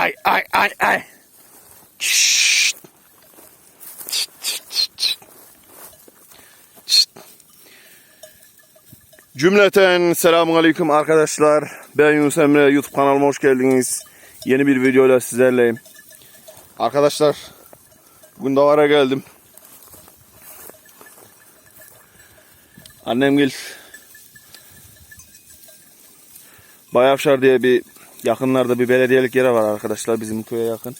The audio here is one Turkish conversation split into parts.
ay ay ay ay. Şşt. Cümleten selamun aleyküm arkadaşlar. Ben Yunus Emre YouTube kanalıma hoş geldiniz. Yeni bir videoyla sizlerleyim. Arkadaşlar bugün davara geldim. Annem gel Bayavşar diye bir yakınlarda bir belediyelik yere var arkadaşlar bizim köye yakın.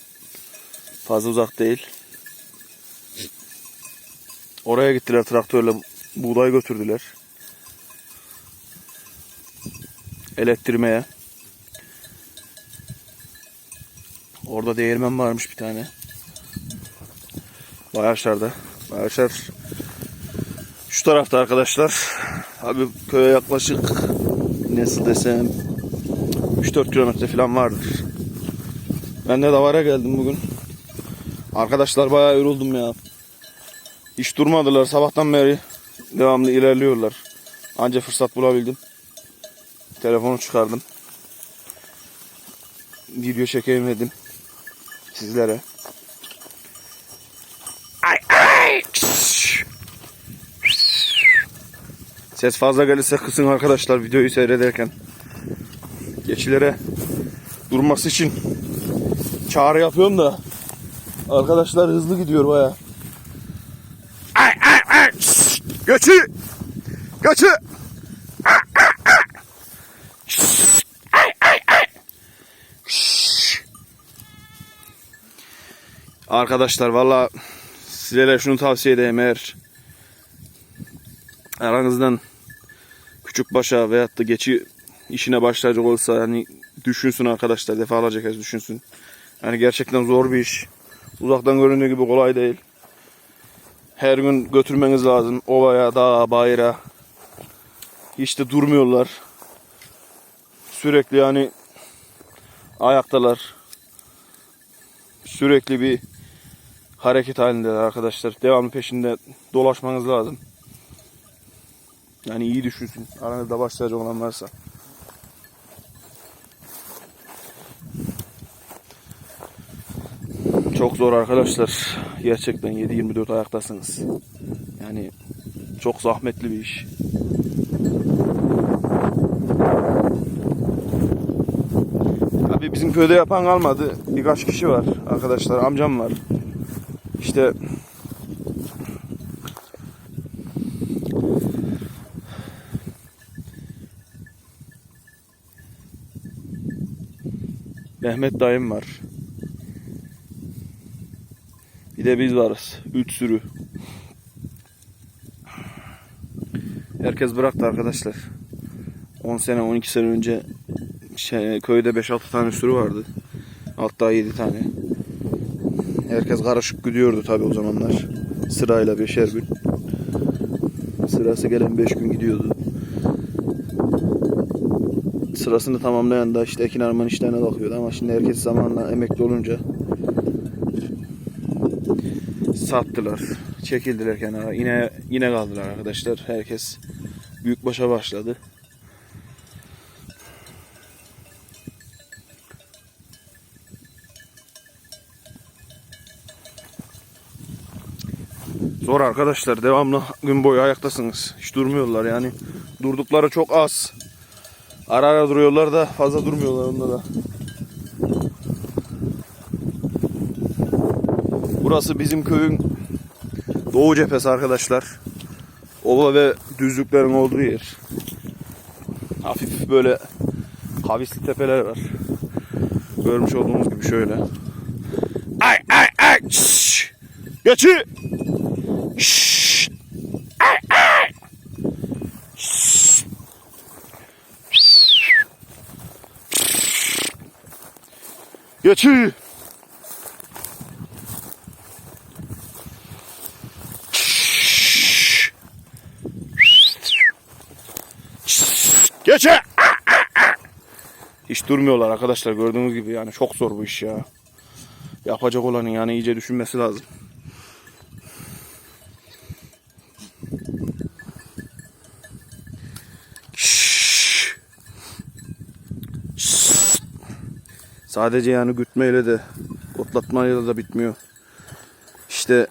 Fazla uzak değil. Oraya gittiler traktörle buğday götürdüler. Elektirmeye. Orada değirmen varmış bir tane. Bayavşar'da. Bayavşar şu tarafta arkadaşlar. Abi köye yaklaşık nasıl desem 3-4 kilometre falan vardır. Ben de davara geldim bugün. Arkadaşlar bayağı yoruldum ya. Hiç durmadılar sabahtan beri devamlı ilerliyorlar. Anca fırsat bulabildim. Telefonu çıkardım. Video çekeyim dedim. Sizlere. Ay ay. Ses fazla gelirse kısın arkadaşlar videoyu seyrederken. Geçilere durması için çağrı yapıyorum da arkadaşlar hızlı gidiyor baya. Ay ay! Göçü. Göçü. Ay, ay, ay. Şşş! Ay, ay, ay. Şşş! Arkadaşlar valla sizlere şunu tavsiye edeyim eğer aranızdan küçük başa veyahut da geçi işine başlayacak olsa yani düşünsün arkadaşlar defalarca kez düşünsün. Yani gerçekten zor bir iş. Uzaktan göründüğü gibi kolay değil. Her gün götürmeniz lazım ovaya, dağa, bayıra. Hiç de durmuyorlar. Sürekli yani ayaktalar. Sürekli bir hareket halindeler arkadaşlar. Devamlı peşinde dolaşmanız lazım. Yani iyi düşünsün. Aranızda başlayacak olan varsa. Çok zor arkadaşlar. Gerçekten 7-24 ayaktasınız. Yani çok zahmetli bir iş. Abi bizim köyde yapan kalmadı. Birkaç kişi var arkadaşlar. Amcam var. İşte Mehmet dayım var. Bir de biz varız. Üç sürü. Herkes bıraktı arkadaşlar. 10 sene 12 sene önce şey, köyde 5-6 tane sürü vardı. Hatta 7 tane. Herkes karışık gidiyordu tabi o zamanlar. Sırayla beşer gün. Sırası gelen 5 gün gidiyordu. Sırasını tamamlayan da işte Ekin Arman işlerine bakıyordu ama şimdi herkes zamanla emekli olunca sattılar. Çekildiler kenara. Yine yine kaldılar arkadaşlar. Herkes büyük başa başladı. Zor arkadaşlar. Devamlı gün boyu ayaktasınız. Hiç durmuyorlar yani. Durdukları çok az. Ara ara duruyorlar da fazla durmuyorlar onlara. Burası bizim köyün doğu cephesi arkadaşlar. Ova ve düzlüklerin olduğu yer. Hafif böyle kavisli tepeler var. Görmüş olduğunuz gibi şöyle. Ay ay ay. Şşş. Geçi. Şşş. Ay ay. Şşş. Geçi. Geçe. Hiç durmuyorlar arkadaşlar gördüğünüz gibi yani çok zor bu iş ya. Yapacak olanın yani iyice düşünmesi lazım. Sadece yani gütmeyle de otlatmayla da bitmiyor. İşte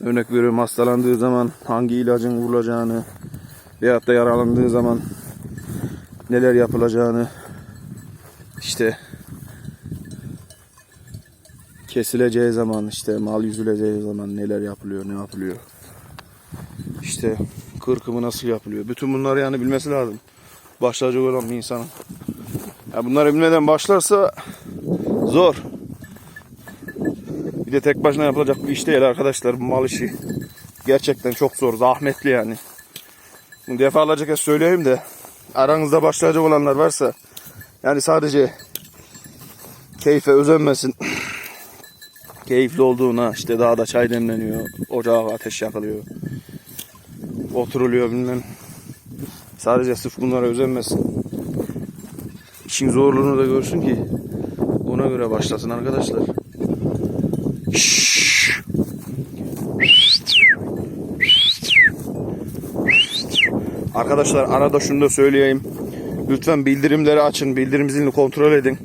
örnek veriyorum hastalandığı zaman hangi ilacın vurulacağını veyahut da yaralandığı zaman neler yapılacağını işte kesileceği zaman işte mal yüzüleceği zaman neler yapılıyor ne yapılıyor? İşte kırkımı nasıl yapılıyor? Bütün bunları yani bilmesi lazım. Başlayacak olan bir insanın. Ya bunları bilmeden başlarsa zor. Bir de tek başına yapılacak bir iş değil arkadaşlar. Bu mal işi gerçekten çok zor zahmetli yani bunu defalarca kez söyleyeyim de aranızda başlayacak olanlar varsa yani sadece keyfe özenmesin keyifli olduğuna işte dağda çay demleniyor, ocağa ateş yakılıyor, oturuluyor bilmem. Sadece sırf bunlara özenmesin. İşin zorluğunu da görsün ki ona göre başlasın arkadaşlar. Arkadaşlar arada şunu da söyleyeyim. Lütfen bildirimleri açın. Bildirim zilini kontrol edin.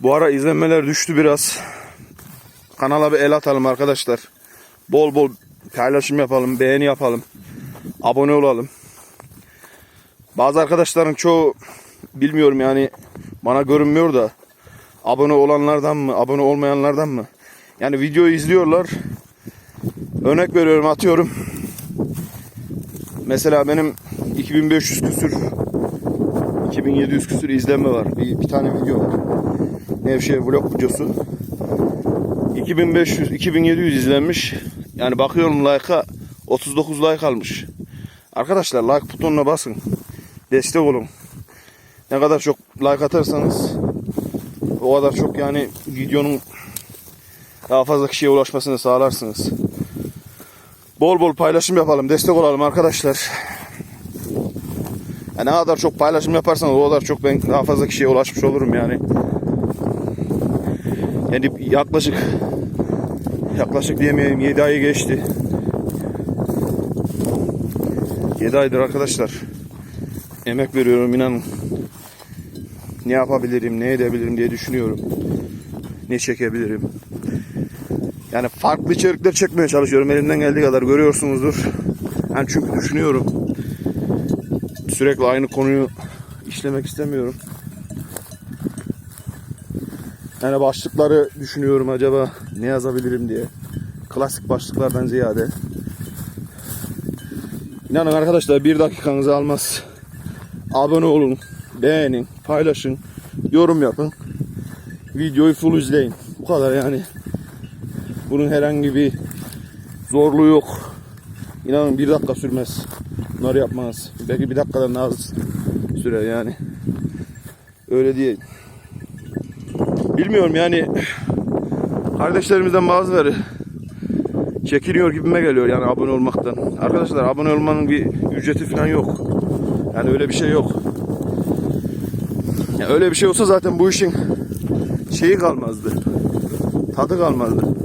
Bu ara izlenmeler düştü biraz. Kanala bir el atalım arkadaşlar. Bol bol paylaşım yapalım, beğeni yapalım. Abone olalım. Bazı arkadaşların çoğu bilmiyorum yani bana görünmüyor da abone olanlardan mı, abone olmayanlardan mı? Yani videoyu izliyorlar. Örnek veriyorum, atıyorum. Mesela benim 2500 küsür 2700 küsür izlenme var. Bir, bir tane video var. Nevşehir vlog videosu. 2500 2700 izlenmiş. Yani bakıyorum like'a 39 like almış. Arkadaşlar like butonuna basın. Destek olun. Ne kadar çok like atarsanız o kadar çok yani videonun daha fazla kişiye ulaşmasını sağlarsınız. Bol bol paylaşım yapalım, destek olalım arkadaşlar. Yani ne kadar çok paylaşım yaparsanız o kadar çok ben daha fazla kişiye ulaşmış olurum yani. Yani yaklaşık yaklaşık diyemeyeyim 7 ayı geçti. 7 aydır arkadaşlar. Emek veriyorum inanın. Ne yapabilirim, ne edebilirim diye düşünüyorum. Ne çekebilirim. Yani farklı içerikler çekmeye çalışıyorum elimden geldiği kadar görüyorsunuzdur. Yani çünkü düşünüyorum. Sürekli aynı konuyu işlemek istemiyorum. Yani başlıkları düşünüyorum acaba ne yazabilirim diye. Klasik başlıklardan ziyade. İnanın arkadaşlar bir dakikanızı almaz. Abone olun, beğenin, paylaşın, yorum yapın. Videoyu full izleyin. Bu kadar yani. Bunun herhangi bir zorluğu yok. İnanın bir dakika sürmez. Bunları yapmanız. Belki bir dakikadan az sürer yani. Öyle değil. Bilmiyorum yani kardeşlerimizden bazıları çekiniyor gibime geliyor yani abone olmaktan. Arkadaşlar abone olmanın bir ücreti falan yok. Yani öyle bir şey yok. Ya öyle bir şey olsa zaten bu işin şeyi kalmazdı. Tadı kalmazdı.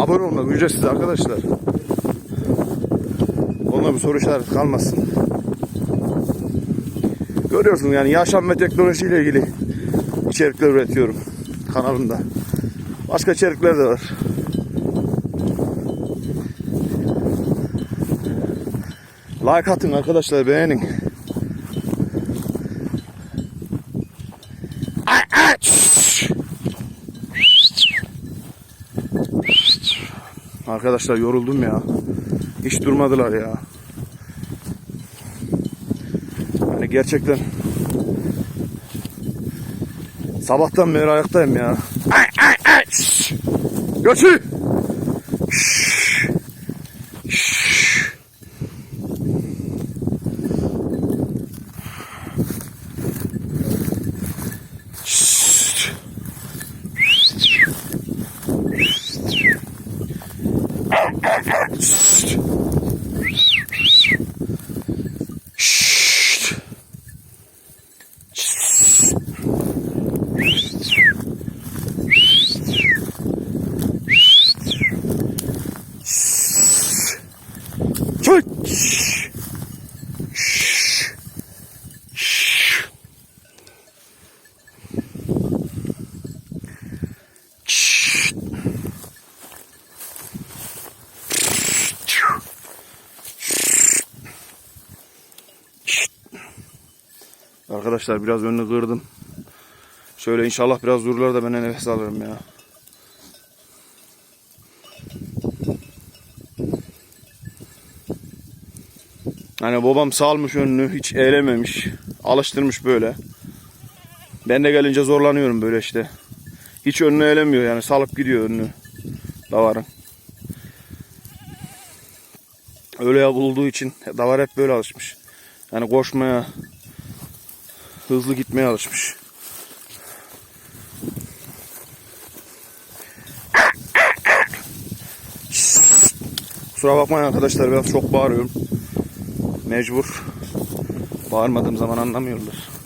Abone olmak ücretsiz arkadaşlar. Onunla bir soru işareti kalmasın. Görüyorsun yani yaşam ve teknolojiyle ilgili içerikler üretiyorum kanalımda. Başka içerikler de var. Like atın arkadaşlar beğenin. Ay, ay, şşş. Arkadaşlar yoruldum ya. Hiç durmadılar ya. Yani gerçekten sabahtan beri ayaktayım ya. Ay, ay, ay, şşş. Arkadaşlar. Biraz önünü kırdım. Şöyle inşallah biraz dururlar da ben nefes alırım ya. Hani babam salmış önünü hiç eğlememiş. Alıştırmış böyle. Ben de gelince zorlanıyorum böyle işte. Hiç önünü eğlemiyor yani salıp gidiyor önünü. Davarın. Öyle yapıldığı için davar hep böyle alışmış. Yani koşmaya, hızlı gitmeye alışmış. Kusura bakmayın arkadaşlar biraz çok bağırıyorum. Mecbur. Bağırmadığım zaman anlamıyorlar.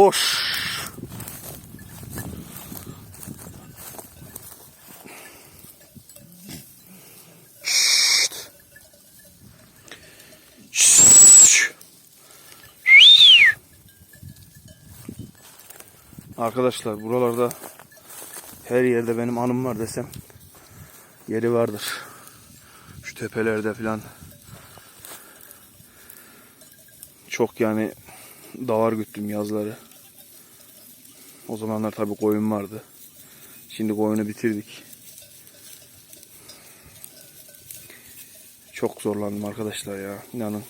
Boş. Şşş. Arkadaşlar buralarda her yerde benim anım var desem yeri vardır. Şu tepelerde filan çok yani davar güttüm yazları. O zamanlar tabii koyun vardı. Şimdi koyunu bitirdik. Çok zorlandım arkadaşlar ya. inanın.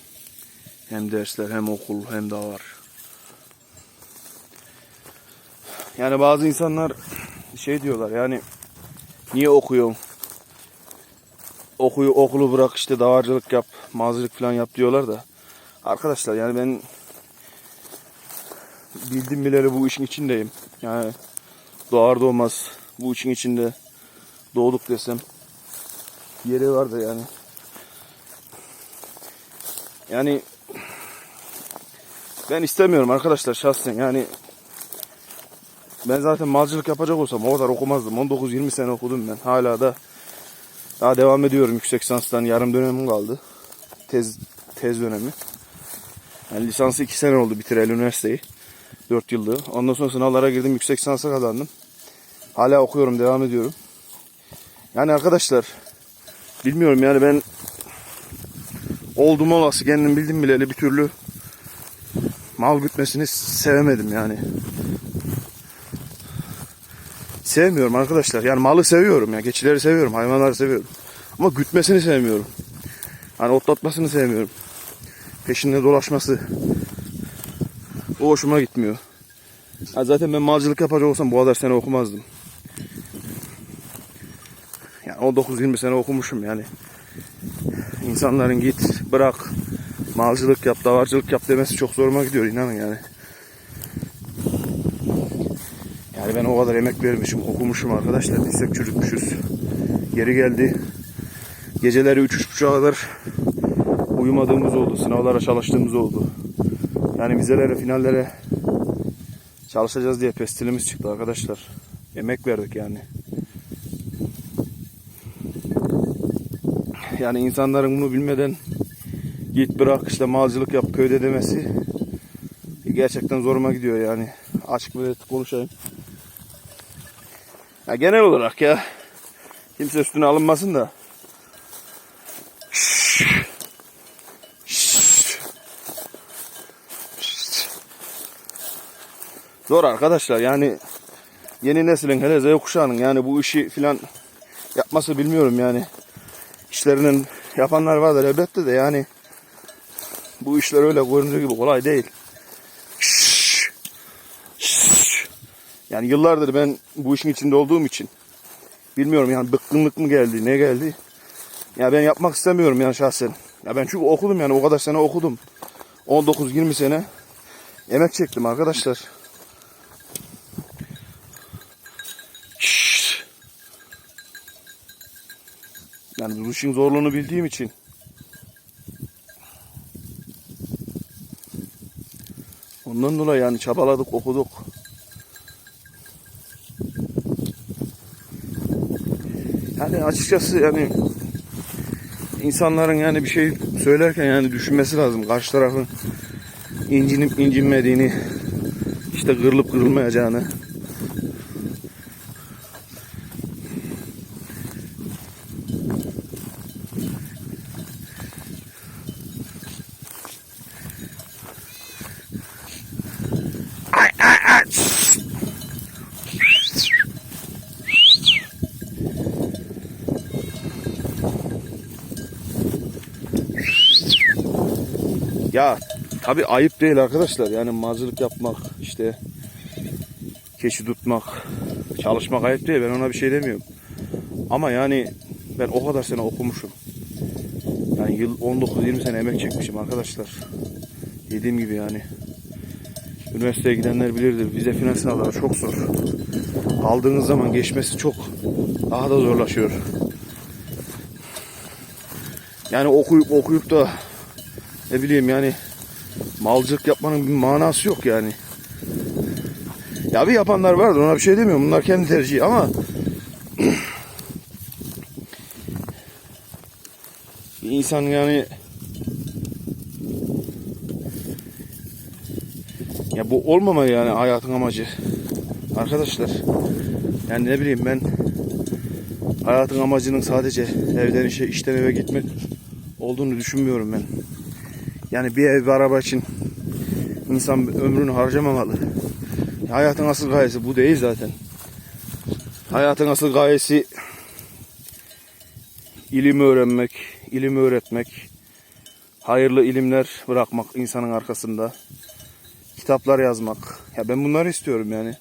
Hem dersler hem okul hem davar. Yani bazı insanlar şey diyorlar yani niye okuyorsun? Okuyu okulu bırak işte davarcılık yap, mazılık falan yap diyorlar da. Arkadaşlar yani ben bildim bileli bu işin içindeyim. Yani doğar doğmaz bu işin içinde doğduk desem yeri vardı yani. Yani ben istemiyorum arkadaşlar şahsen yani ben zaten malcılık yapacak olsam o kadar okumazdım. 19-20 sene okudum ben. Hala da daha devam ediyorum yüksek lisanstan yarım dönemim kaldı. Tez tez dönemi. Yani lisansı 2 sene oldu bitireli üniversiteyi. 4 yıldı. Ondan sonra sınavlara girdim yüksek lisansa kazandım. Hala okuyorum devam ediyorum. Yani arkadaşlar bilmiyorum yani ben oldum olası kendim bildim bileli bir türlü mal gütmesini sevemedim yani. Sevmiyorum arkadaşlar. Yani malı seviyorum ya. Keçileri seviyorum. Hayvanları seviyorum. Ama gütmesini sevmiyorum. Hani otlatmasını sevmiyorum. Peşinde dolaşması. O hoşuma gitmiyor. Ha zaten ben malcılık yapacak olsam bu kadar sene okumazdım. Yani 19-20 sene okumuşum yani. İnsanların git bırak malcılık yap, davarcılık yap demesi çok zoruma gidiyor inanın yani. Yani ben o kadar emek vermişim, okumuşum arkadaşlar. Dirsek çürütmüşüz. Geri geldi. Geceleri 3-3.30'a kadar uyumadığımız oldu. Sınavlara çalıştığımız oldu. Yani vizelere, finallere çalışacağız diye pestilimiz çıktı arkadaşlar. Emek verdik yani. Yani insanların bunu bilmeden git bırak işte malcılık yap köyde demesi gerçekten zoruma gidiyor yani. Açık ve konuşayım. Ya genel olarak ya kimse üstüne alınmasın da. Zor arkadaşlar yani yeni neslin hele Z kuşağının yani bu işi filan yapması bilmiyorum yani. İşlerinin yapanlar vardır elbette de yani bu işler öyle göründüğü gibi kolay değil. Yani yıllardır ben bu işin içinde olduğum için bilmiyorum yani bıkkınlık mı geldi ne geldi. Ya ben yapmak istemiyorum yani şahsen. Ya ben çünkü okudum yani o kadar sene okudum. 19-20 sene emek çektim arkadaşlar. Yani bu işin zorluğunu bildiğim için Ondan dolayı yani çabaladık, okuduk. Yani açıkçası yani insanların yani bir şey söylerken yani düşünmesi lazım. Karşı tarafın incinip incinmediğini, işte kırılıp kırılmayacağını. Ya tabi ayıp değil arkadaşlar. Yani mazılık yapmak, işte keçi tutmak, çalışmak ayıp değil. Ben ona bir şey demiyorum. Ama yani ben o kadar sene okumuşum. Yani yıl 19-20 sene emek çekmişim arkadaşlar. Dediğim gibi yani. Üniversiteye gidenler bilirdir. Vize final sınavları çok zor. Aldığınız zaman geçmesi çok daha da zorlaşıyor. Yani okuyup okuyup da ne bileyim yani malcılık yapmanın bir manası yok yani. Ya bir yapanlar vardır ona bir şey demiyorum. Bunlar kendi tercihi ama bir insan yani ya bu olmamalı yani hayatın amacı. Arkadaşlar yani ne bileyim ben hayatın amacının sadece evden işe işten eve gitmek olduğunu düşünmüyorum ben. Yani bir ev bir araba için insan ömrünü harcamamalı. Hayatın asıl gayesi bu değil zaten. Hayatın asıl gayesi ilim öğrenmek, ilim öğretmek, hayırlı ilimler bırakmak insanın arkasında, kitaplar yazmak. Ya ben bunları istiyorum yani.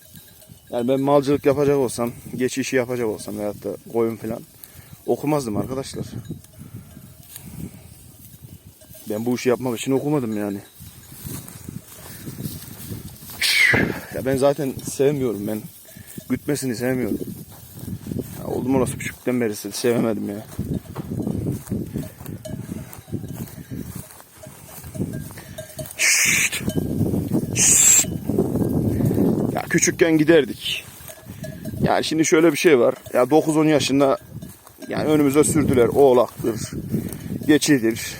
Yani ben malcılık yapacak olsam, geç işi yapacak olsam veyahut da koyun falan okumazdım arkadaşlar. Ben bu işi yapmak için okumadım yani. Ya ben zaten sevmiyorum ben. Gütmesini sevmiyorum. Ya oldum olası küçükten beri sevemedim ya. Ya küçükken giderdik. Yani şimdi şöyle bir şey var. Ya 9-10 yaşında yani önümüze sürdüler. Oğlaktır, geçidir,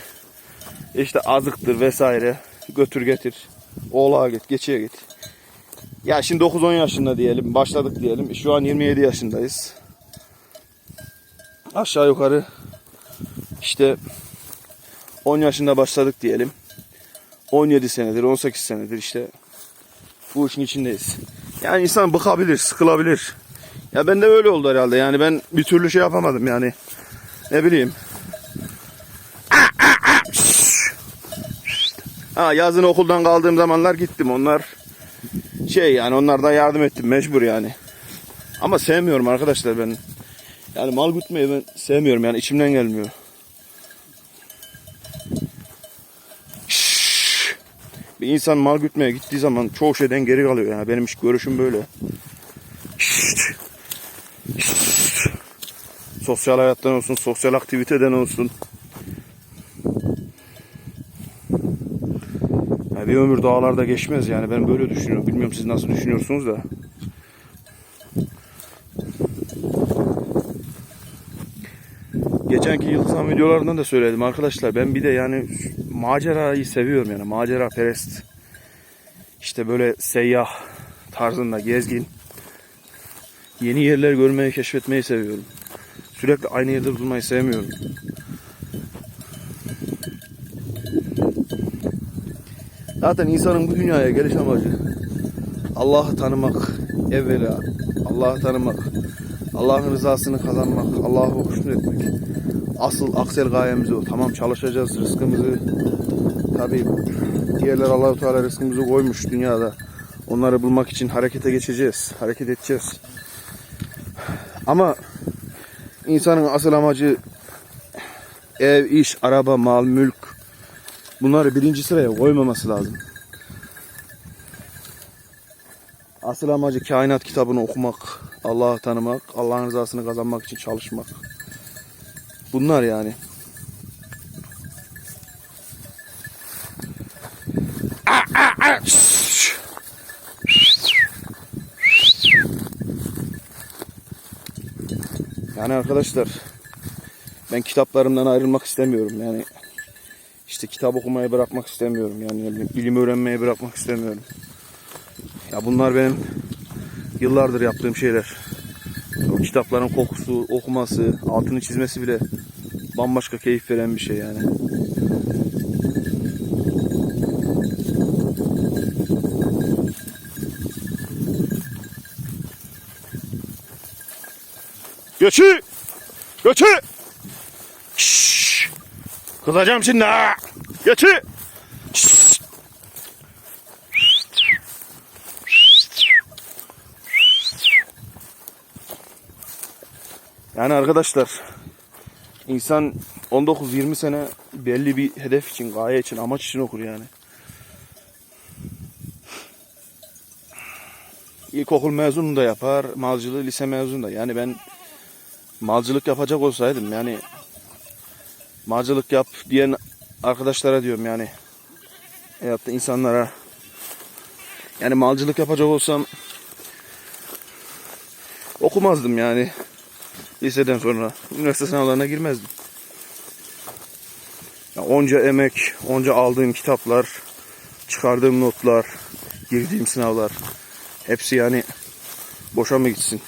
işte azıktır vesaire. Götür getir. Oğlağa git, geçiye git. Ya şimdi 9-10 yaşında diyelim. Başladık diyelim. Şu an 27 yaşındayız. Aşağı yukarı işte 10 yaşında başladık diyelim. 17 senedir, 18 senedir işte bu işin içindeyiz. Yani insan bıkabilir, sıkılabilir. Ya ben de öyle oldu herhalde. Yani ben bir türlü şey yapamadım yani. Ne bileyim. Ha yazın okuldan kaldığım zamanlar gittim. Onlar şey yani onlardan yardım ettim mecbur yani. Ama sevmiyorum arkadaşlar ben. Yani mal gütmeyi ben sevmiyorum yani içimden gelmiyor. Şşş. Bir insan mal gütmeye gittiği zaman çoğu şeyden geri kalıyor yani benim iş görüşüm böyle. Şşş. Sosyal hayattan olsun, sosyal aktiviteden olsun. Bir ömür dağlarda geçmez yani ben böyle düşünüyorum. Bilmiyorum siz nasıl düşünüyorsunuz da. Geçenki Yıldızhan videolarından da söyledim arkadaşlar. Ben bir de yani macerayı seviyorum yani macera perest. İşte böyle seyyah tarzında gezgin. Yeni yerler görmeyi, keşfetmeyi seviyorum. Sürekli aynı yerde durmayı sevmiyorum. Zaten insanın bu dünyaya geliş amacı Allah'ı tanımak evvela. Allah'ı tanımak. Allah'ın rızasını kazanmak. Allah'ı hoşnut etmek. Asıl aksel gayemiz o. Tamam çalışacağız rızkımızı. Tabi diğerler Allahu Teala rızkımızı koymuş dünyada. Onları bulmak için harekete geçeceğiz. Hareket edeceğiz. Ama insanın asıl amacı ev, iş, araba, mal, mülk bunları birinci sıraya koymaması lazım. Asıl amacı kainat kitabını okumak, Allah'ı tanımak, Allah'ın rızasını kazanmak için çalışmak. Bunlar yani. Yani arkadaşlar Ben kitaplarımdan ayrılmak istemiyorum. Yani işte kitap okumayı bırakmak istemiyorum. Yani bilim öğrenmeyi bırakmak istemiyorum. Ya bunlar benim yıllardır yaptığım şeyler. O kitapların kokusu, okuması, altını çizmesi bile bambaşka keyif veren bir şey yani. Göçü! Göçü! Şşş! Kızacağım şimdi ha! Şşş! Yani arkadaşlar insan 19-20 sene belli bir hedef için, gaye için, amaç için okur yani. İlkokul mezunu da yapar, malcılığı lise mezunu da. Yani ben malcılık yapacak olsaydım yani malcılık yap diyen arkadaşlara diyorum yani veyahut da insanlara yani malcılık yapacak olsam okumazdım yani liseden sonra üniversite sınavlarına girmezdim. Ya onca emek, onca aldığım kitaplar, çıkardığım notlar, girdiğim sınavlar hepsi yani boşa mı gitsin?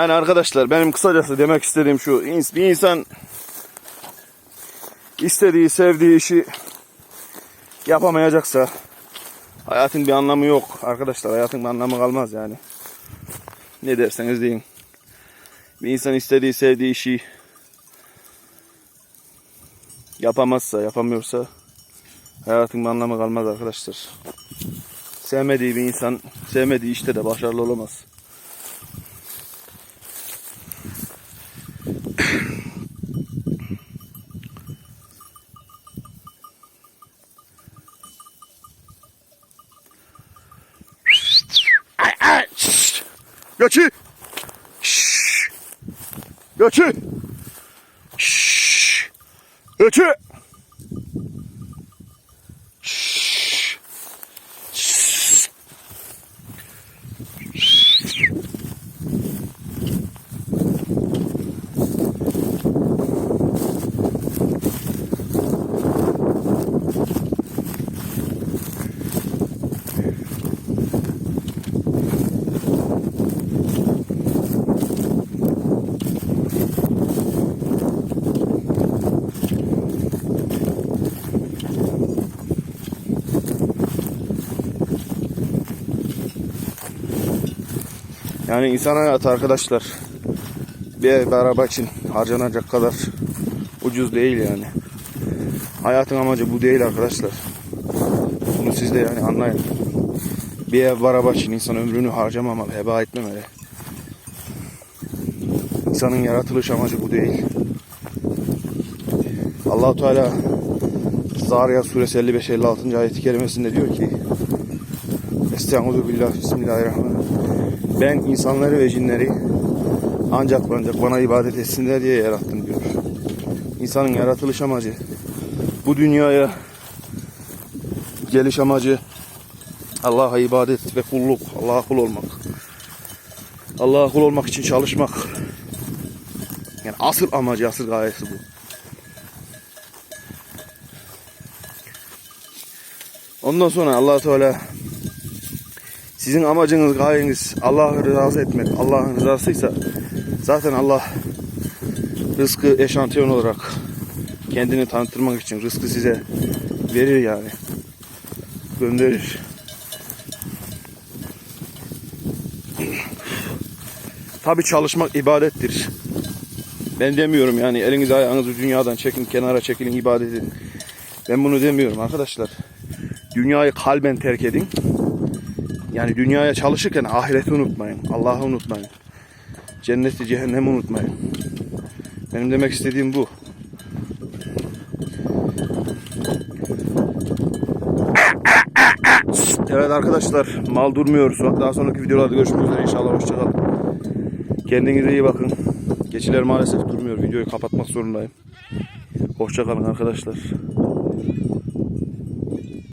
Yani arkadaşlar benim kısacası demek istediğim şu. Bir insan istediği, sevdiği işi yapamayacaksa hayatın bir anlamı yok arkadaşlar. Hayatın bir anlamı kalmaz yani. Ne derseniz deyin. Bir insan istediği, sevdiği işi yapamazsa, yapamıyorsa hayatın bir anlamı kalmaz arkadaşlar. Sevmediği bir insan sevmediği işte de başarılı olamaz. Göçü. Şşş. Göçü. Yani insan hayatı arkadaşlar bir ev bir araba için harcanacak kadar ucuz değil yani. Hayatın amacı bu değil arkadaşlar. Bunu siz de yani anlayın. Bir ev bir araba için insan ömrünü harcamamalı, heba etmemeli. İnsanın yaratılış amacı bu değil. Allahu Teala Zariyat suresi 55-56. ayeti kerimesinde diyor ki Estaizu billah bismillahirrahmanirrahim ben insanları ve cinleri ancak ancak bana ibadet etsinler diye yarattım diyor. İnsanın yaratılış amacı bu dünyaya geliş amacı Allah'a ibadet ve kulluk, Allah'a kul olmak. Allah'a kul olmak için çalışmak. Yani asıl amacı, asıl gayesi bu. Ondan sonra allah Teala sizin amacınız, gayeniz Allah'ı razı etmek, Allah'ın rızasıysa zaten Allah rızkı eşantiyon olarak kendini tanıtırmak için rızkı size verir yani. Gönderir. Tabi çalışmak ibadettir. Ben demiyorum yani elinizi ayağınızı dünyadan çekin, kenara çekilin, ibadet edin. Ben bunu demiyorum arkadaşlar. Dünyayı kalben terk edin. Yani dünyaya çalışırken ahireti unutmayın. Allah'ı unutmayın. Cenneti cehennemi unutmayın. Benim demek istediğim bu. Evet arkadaşlar mal durmuyor. Daha sonraki videolarda görüşmek üzere inşallah. Hoşçakalın. Kendinize iyi bakın. Geçiler maalesef durmuyor. Videoyu kapatmak zorundayım. Hoşçakalın arkadaşlar.